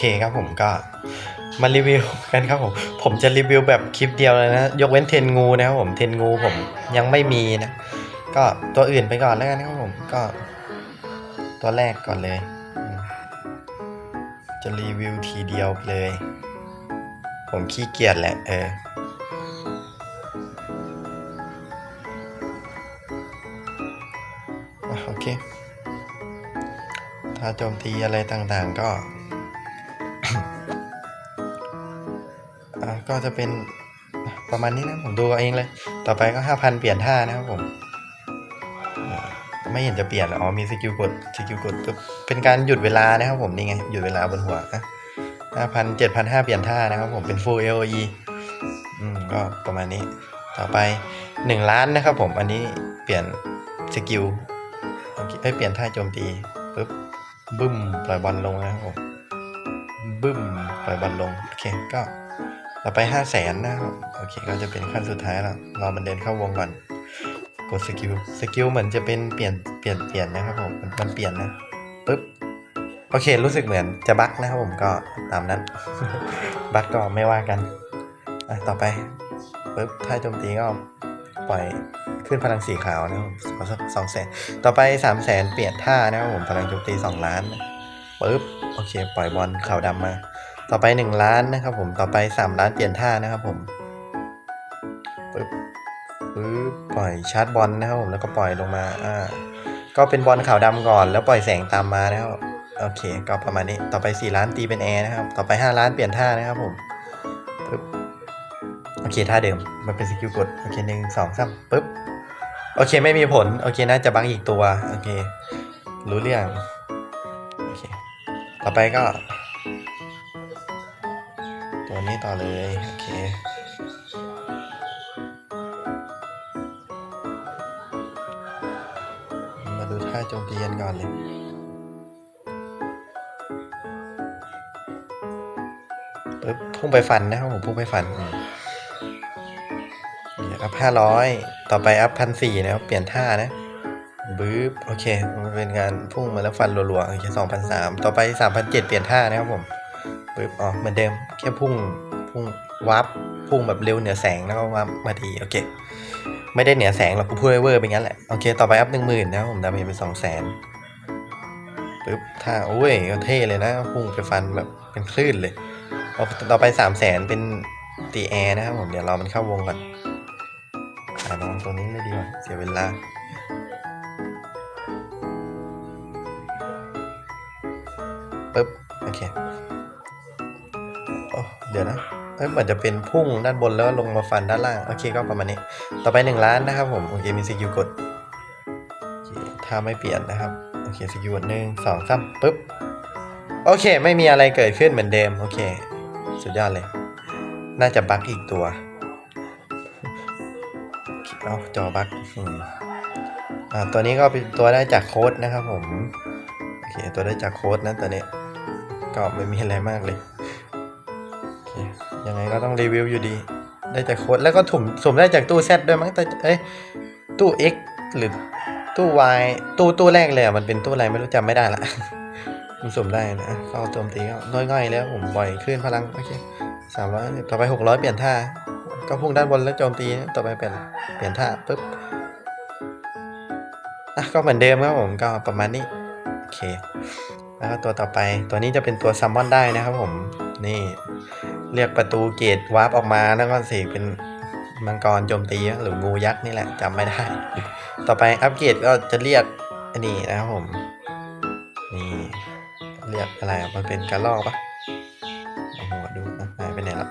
เคครับผมก็มารีวิวกันครับผม ผมจะรีวิวแบบคลิปเดียวเลยนะ ยกเว้นเทนงูนะครับผมเทนงูผมยังไม่มีนะ ก็ตัวอื่นไปก่อนแล้วกันครับผมก็ ตัวแรกก่อนเลย จะรีวิวทีเดียวเลย ผมขี้เกียจแหละเออโอเค ถ้าโจมตีอะไรต่างๆก็ ก็จะเป็นประมาณนี้นะผมดูเอาเองเลย ต่อไปก็ห้าพันเปลี่ยนท่านะครับผมไม่เห็นจะเปลี่ยนออ๋อมีสกิลกดสกิลกดปุ๊บเป็นการหยุดเวลานะครับผมนี่ไงหยุดเวลาบนหัวอะห้าพันเจ็ดพันห้าเปลี่ยนท่านะครับผมเป็น full AOE อืมก็ประมาณนี้ ต่อไปหนึ่งล้านนะครับผมอันนี้เปลี่ยนสกิลเอ้ยเปลี่ยนท่าโจมตีปุ๊บบึ้มปล่อยบอลลงนะครับผมบึ้มปล่อยบอลลงโอเคก็ ต่อไปห้าแสนนะครับ โอเคก็จะเป็นขั้นสุดท้ายแล้วรอมันเดินเข้าวงก่อน กดสกิล สกิลเหมือนจะเป็นเปลี่ยน เปลี่ยน เปลี่ยนนะครับผม มันเปลี่ยนนะปุ๊บ โอเค รู้สึกเหมือนจะบั๊กนะครับผมก็ตามนั้น บั๊กก็ไม่ว่ากัน อะ ต่อไปปุ๊บ ถ้าโจมตีก็ปล่อยขึ้นพลังสีขาวนะครับผมขอสักสองแสนต่อไปสามแสนเปลี่ยนท่านะครับผม พลังโจมตีสองล้านปุ๊บ โอเค ปล่อยบอลขาวดำมา ต่อไปหนึ่งล้านนะครับผมต่อไปสามล้านเปลี่ยนท่านะครับผมปุ๊บปุ๊บปล่อยชาร์จบอลนะครับผมแล้วก็ปล่อยลงมาอ่าก็เป็นบอลขาวดำก่อนแล้วปล่อยแสงตามมานะครับโอเค ก็ประมาณนี้ต่อไปสี่ล้านตีเป็นแอร์นะครับ ต่อไปห้าล้านเปลี่ยนท่านะครับผมปุ๊บโอเคท่าเดิมมันเป็นสกิลกดโอเคหนึ่งสองสามปึ๊บโอเคไม่มีผลโอเคน่าจะบังอีกตัวโอเค รู้เรื่องโอเคต่อไปก็ ตัวนี้ต่อเลย โอเคมาดูท่าโจมตีกันก่อนเลยปึ๊บพุ่งไปฟันนะครับผมพุ่งไปฟันอืมอัพห้าร้อยต่อไปอัพพันสี่นะครับ เปลี่ยนท่านะบึ๊บโอเค มันเป็นการพุ่งมาแล้วฟันรัวๆโอเคสองพันสามต่อไปสามพันเจ็ดเปลี่ยนท่านะครับผม บึ๊บอ๋อเหมือนเดิมแค่พุ่งพุ่งวับพุ่งแบบเร็วเหนือแสงแล้วก็วับมาทีโอเค ไม่ได้เหนือแสงหรอกกูพูดเวอร์ๆเป็นงั้นแหละโอเคต่อไปอัพหนึ่งหมื่นนะผมดาเมจเป็นสองแสนปึ๊บท่าโอ้ยก็เท่เลยนะพุ่งไปฟันแบบเป็นคลื่นเลยเอาต่อไปสามแสนเป็นตีแอร์นะครับผมเดี๋ยวรอมันเข้าวงก่อนอ่านอนตัวนี้เลยดีกว่าเสียเวลาปึ๊บโอเค เดี๋ยวนะเอ้ยเหมือนจะเป็นพุ่งด้านบนแล้วลงมาฟันด้านล่าง โอเคก็ประมาณนี้ ต่อไปหนึ่งล้านนะครับผม โอเค มีสกิลกดถ้าไม่เปลี่ยนนะครับ โอเคสกิลกดหนึ่งสองสามปึ๊บ โอเค ไม่มีอะไรเกิดขึ้นเหมือนเดิม โอเค สุดยอดเลย น่าจะบั๊กอีกตัว เอาจอบั๊กอ่า ตัวนี้ก็เป็นตัวได้จากโค้ดนะครับผม โอเค ตัวได้จากโค้ดนะตัวนี้ ก็ไม่มีอะไรมากเลย ยังไงก็ต้องรีวิวอยู่ดี ได้จากโค้ดแล้วก็ถุ่มสุ่มได้จากตู้ Z ด้วยมั้งแต่เอ้ยตู้ X หรือตู้ Y ตู้ตู้แรกเลยอะมันเป็นตู้อะไรไม่รู้จำไม่ได้ละมันสุ่มได้นะเข้าโจมตีก็ง่อยๆแล้วผมบ่อยขึ้นพลังโอเคสามร้อยต่อไปหกร้อยเปลี่ยนท่า ก็พุ่งด้านบนแล้วโจมตีต่อไปเปลี่ยนเปลี่ยนท่าปุ๊บอะก็เหมือนเดิมครับผมก็ประมาณนี้โอเคแล้วก็ตัวต่อไปตัวนี้จะเป็นตัวซัมมอนได้นะครับผมนี่ เรียกประตูเกตวาร์ปออกมาแล้วก็เสกเป็นมังกรโจมตีหรืองูยักษ์นี่แหละจำไม่ได้ ต่อไปอัปเกรดก็จะเรียกอันนี้นะครับผมนี่เรียกอะไรอะมันเป็นกระรอกปะโอ้โหดูนะหายไปไหนแล้ว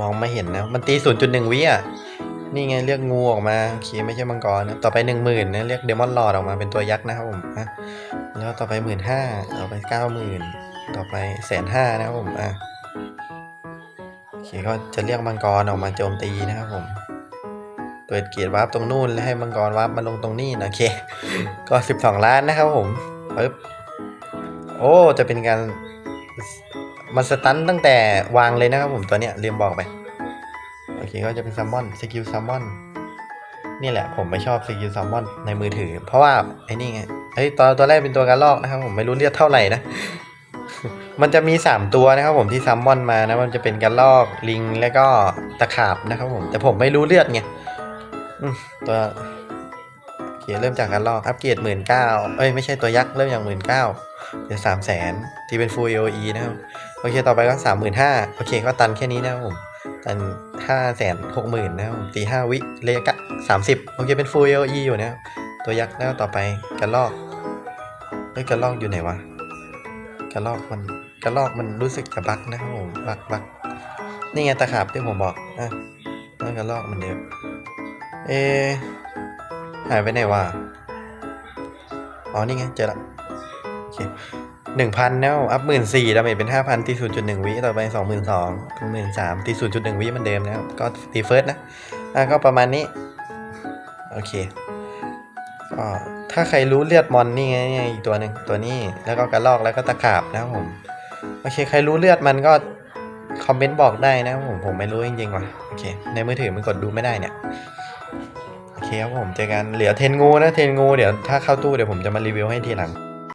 มองไม่เห็นนะมันตี 0.1 วิอะนี่ไงเรียกงูออกมาโอเคไม่ใช่มังกรนะต่อไปหนึ่งหมื่นนะเรียกเดมอนลอดออกมาเป็นตัวยักษ์นะครับผมอะ แล้วต่อไปหมื่นห้าต่อไปเก้าหมื่นต่อไปแสนห้านะครับผมอะโอเคก็จะเรียกมังกรออกมาโจมตีนะครับผม เปิดเกียร์วาร์ปตรงนู่นแล้วให้มังกรวาร์ปมาลงตรงนี้นะโอเค ก็สิบสองล้านนะครับผมปึ๊บโอ้จะเป็นการมันสตันตั้งแต่วางเลยนะครับผมตัวเนี้ยลืมบอกไป โอเคก็จะเป็นซัมมอนสกิลซัมมอน นี่แหละผมไม่ชอบสกิลซัมมอนในมือถือ เพราะว่าไอ้นี่ไงเฮ้ตัวตัวแรกเป็นตัวการลอกนะครับผมไม่รู้เรียกเท่าไหร่นะ มันจะมีสามตัวนะครับผมที่ซัมมอนมานะมันจะเป็นการลอกลิงแล้วก็ตะขาบนะครับผม แต่ผมไม่รู้เลือดไงตัวโอเคเริ่มจากการลอกอัปเกรดหมื่นเก้าเอ้ยไม่ใช่ตัวยักษ์เริ่มจากหมื่นเก้าเดี๋ยวสามแสนที่เป็น full AOE นะครับโอเคต่อไปก็สามหมื่นห้าโอเคก็ตันแค่นี้นะครับผม ตันห้าแสนหกหมื่นนะครับตีห้าวิระยะกะสามสิบโอเคเป็น full AOE อยู่นะตัวยักษ์แล้วต่อไปกระลอกเฮ้ยกระลอกอยู่ไหนวะกระลอกมันกระลอกมันรู้สึกจะบักนะครับผมบักบักนี่ไงตะขาบที่ผมบอกอะนั่นกระลอกมันเดียวเอหายไปไหนวะอ๋อนี่ไงเจอละโอเค หนึ่งพันแล้วอัพหมื่นสี่ดาเมจเป็นห้าพันตีศูนย์จุดหนึ่งวิต่อไปสองหมื่นสองหมื่นสามตีศูนย์จุดหนึ่งวิมันเดิมนะครับก็ตีเฟิร์สนะอะก็ประมาณนี้ โอเคก็ถ้าใครรู้เลือดมอนนี่ไงนี่ไงอีกตัวหนึ่งตัวนี้แล้วก็กระลอกแล้วก็ตะขาบนะครับผมโอเค ใครรู้เลือดมันก็คอมเมนต์บอกได้นะครับผมผมไม่รู้จริงๆว่ะโอเค ในมือถือมันกดดูไม่ได้เนี่ยโอเคครับผมเจอกันเหลือเทนงูนะเทนงูเดี๋ยวถ้าเข้าตู้เดี๋ยวผมจะมารีวิวให้ทีหลัง